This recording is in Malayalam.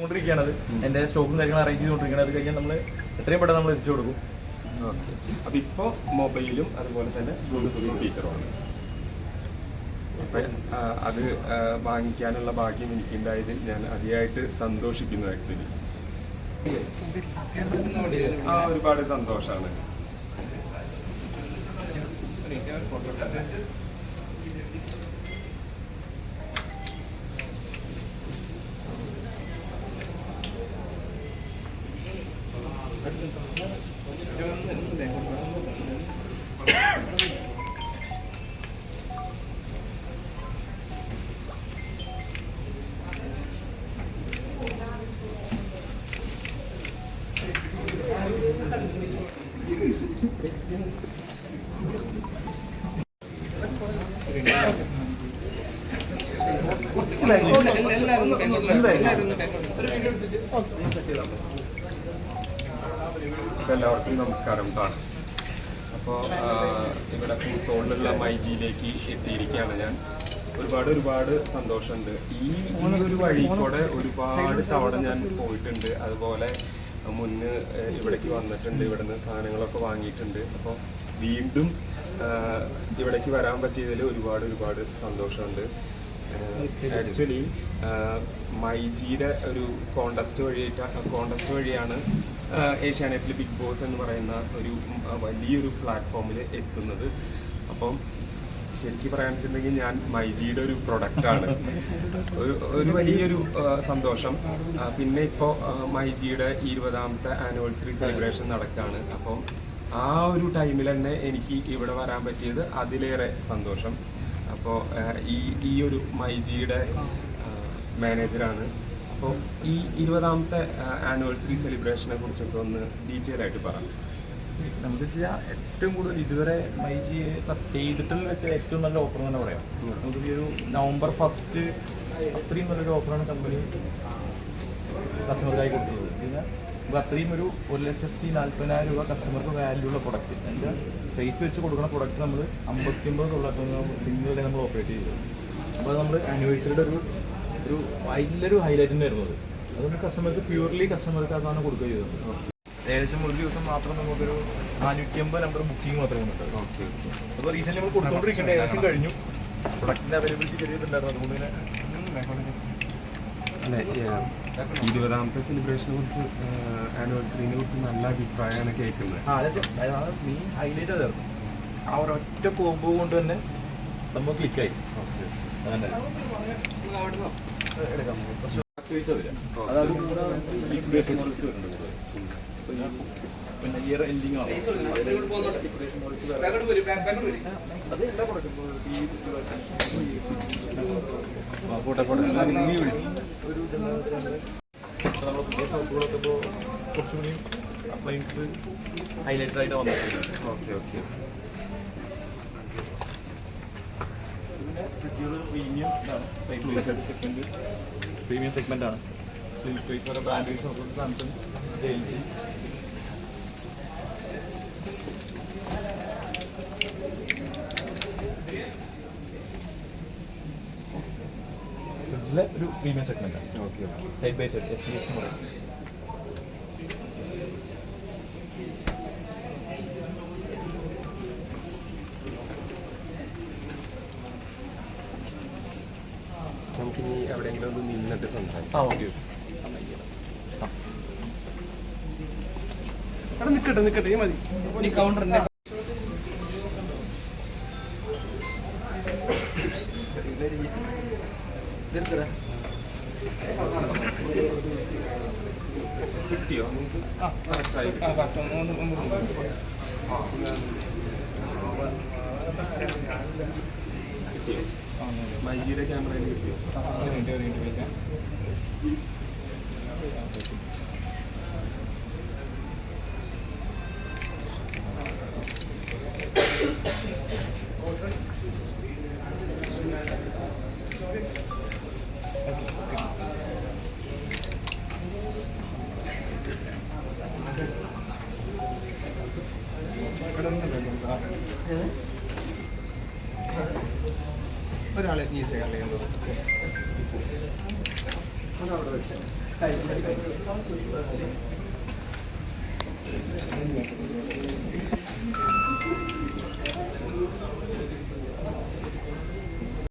കൊണ്ടിരിക്കുകയാണത് എന്റെ സ്റ്റോക്കും കാര്യങ്ങളും അറേഞ്ച് ചെയ്തുകൊണ്ടിരിക്കുന്നത് അത് കഴിഞ്ഞാൽ നമ്മൾ എത്രയും പെട്ടെന്ന് നമ്മൾ എത്തിച്ചു കൊടുക്കും. ഓക്കെ. അപ്പൊ ഇപ്പോ മൊബൈലും അതുപോലെ തന്നെ ബ്ലൂടൂത്ത് സ്പീക്കറുമാണ് അത് വാങ്ങിക്കാനുള്ള ഭാഗ്യം എനിക്കുണ്ടായതിൽ ഞാൻ അതിയായിട്ട് സന്തോഷിക്കുന്നു ആക്ച്വലി ആ ഒരുപാട് സന്തോഷാണ്. അപ്പൊ എല്ലാവർക്കും നമസ്കാരം. കാണാം. അപ്പോൾ ഇവിടെ പൂത്തോളിലുള്ള മൈജിയിലേക്ക് എത്തിയിരിക്കുകയാണ് ഞാൻ. ഒരുപാട് ഒരുപാട് സന്തോഷമുണ്ട്. ഈ ഒരു വഴി കൂടെ ഒരുപാട് തവണ ഞാൻ പോയിട്ടുണ്ട്. അതുപോലെ മുന്ന് ഇവിടേക്ക് വന്നിട്ടുണ്ട്. ഇവിടുന്ന് സാധനങ്ങളൊക്കെ വാങ്ങിയിട്ടുണ്ട്. അപ്പോൾ വീണ്ടും ഇവിടേക്ക് വരാൻ പറ്റിയതിൽ ഒരുപാട് ഒരുപാട് സന്തോഷമുണ്ട്. ആക്ച്വലി മൈജിയുടെ ഒരു കോണ്ടസ്റ്റ് വഴിയായിട്ട് കോണ്ടസ്റ്റ് വഴിയാണ് ഏഷ്യാനെറ്റിൽ ബിഗ് ബോസ് എന്ന് പറയുന്ന ഒരു വലിയൊരു പ്ലാറ്റ്ഫോമിൽ എത്തുന്നത്. അപ്പം ശരിക്കും പറയാൻ വെച്ചിട്ടുണ്ടെങ്കിൽ ഞാൻ മൈജിയുടെ ഒരു പ്രൊഡക്റ്റാണ് ഒരു ഒരു വലിയൊരു സന്തോഷം. പിന്നെ ഇപ്പോൾ മൈജിയുടെ ഇരുപതാമത്തെ ആനിവേഴ്സറി സെലിബ്രേഷൻ നടക്കുകയാണ് അപ്പം ആ ഒരു ടൈമിൽ തന്നെ എനിക്ക് ഇവിടെ വരാൻ പറ്റിയത് അതിലേറെ സന്തോഷം. അപ്പോൾ ഈ ഈ ഒരു മൈജിയുടെ മാനേജറാണ് അപ്പോൾ ഈ ഇരുപതാമത്തെ ആനിവേഴ്സറി സെലിബ്രേഷനെ കുറിച്ചൊക്കെ ഒന്ന് ഡീറ്റെയിൽ ആയിട്ട് പറ. നമുക്ക് വെച്ചാൽ ഏറ്റവും കൂടുതൽ ഇതുവരെ മൈജി ചെയ്തിട്ടുള്ള വെച്ചാൽ ഏറ്റവും നല്ല ഓഫർ തന്നെ പറയാം. നമുക്ക് ഈ ഒരു നവംബർ ഫസ്റ്റ് അത്രയും നല്ലൊരു ഓഫറാണ് കമ്പനി കസ്റ്റമർക്കായി വെച്ചാൽ നമുക്ക് അത്രയും ഒരു ഒരു ലക്ഷത്തി നാൽപ്പതിനായിരം രൂപ കസ്റ്റമർക്ക് വാല്യൂ ഉള്ള പ്രൊഡക്റ്റ് എന്റെ ഫേസ് വെച്ച് കൊടുക്കുന്ന പ്രൊഡക്റ്റ് നമ്മൾ അമ്പത്തിയൊമ്പത് തൊള്ളായിരത്തി നമ്മൾ ഓപ്പറേറ്റ് ചെയ്തത് അപ്പോൾ അത് നമ്മൾ ആനിവേഴ്സറിയുടെ ഒരു ഒരു വലിയൊരു ഹൈലൈറ്റ് തന്നെ വരുന്നത് അതുകൊണ്ട് കസ്റ്റമർക്ക് പ്യൂർലി കസ്റ്റമർക്ക് അതാണ് കൊടുക്കുക ചെയ്തത്. ഏകദേശം ഒരു ദിവസം മാത്രം നമുക്കൊരു നാനൂറ്റി അമ്പത് നമ്പർ ബുക്കിംഗ് മാത്രമേ വന്നിട്ടുള്ളൂ. Okay okay. അപ്പോൾ റീസെന്റ് നമ്മൾ കൊടുത്തോണ്ടിരിക്കേണ്ട ഏകദേശം കഴിഞ്ഞു. പ്രൊഡക്റ്റിന്റെ അവൈലബിലിറ്റി ചെറിയതുണ്ടായിരുന്നു അതുകൊണ്ട് തന്നെ അല്ലെ ഇരുപതാമത്തെ സെലിബ്രേഷനെ കുറിച്ച് ആനിവേഴ്സറിനെ കുറിച്ച് നല്ല അഭിപ്രായമാണ് കേൾക്കുന്നത്. മെയിൻ ഹൈലൈറ്റ് അതായിരുന്നു ആ ഒരൊറ്റ കോമ്പോ കൊണ്ട് തന്നെ സംഭവം ക്ലിക്കായി അതായത് പിന്നെ ഇയർ എൻഡിങ് ആണ് അത് എല്ലാ ഈ ഒരു നമ്മൾ പുതിയ ഷോപ്പുകളൊക്കെ ഇപ്പോൾ കുറച്ചുകൂടി അപ്ലയൻസ് ഹൈലൈറ്റഡ് ആയിട്ട് വന്നിട്ടുണ്ട്. Okay okay. പിന്നെ ഫ്രിഡ്ജുകൾ പ്രീമിയം ഇതാണ്. സെഗ്മെന്റ് പ്രീമിയം സെഗ്മെന്റ് ആണ്. ബ്രാൻഡ് സാംസങ് എൽ ജി ഒരു പ്രീമിയം സെഗ്മെന്റ് ആണ്. Okay okay side by side S B S പറയും നമുക്കിനി എവിടെയെങ്കിലും ഒന്ന് നിന്നിട്ട് സംസാരിക്കാം. ആ ഓക്കെ. നിൽക്കട്ടെ നിൽക്കട്ടെ മതി. ഈ കൗണ്ടറിന്റെ മൈജിയുടെ ക്യാമറയിൽ കിട്ടിയോ ആ, ഒരു ഒരാളെ ഈ സൈഡിൽ ഒരവിടെ വെച്ച് Thank you.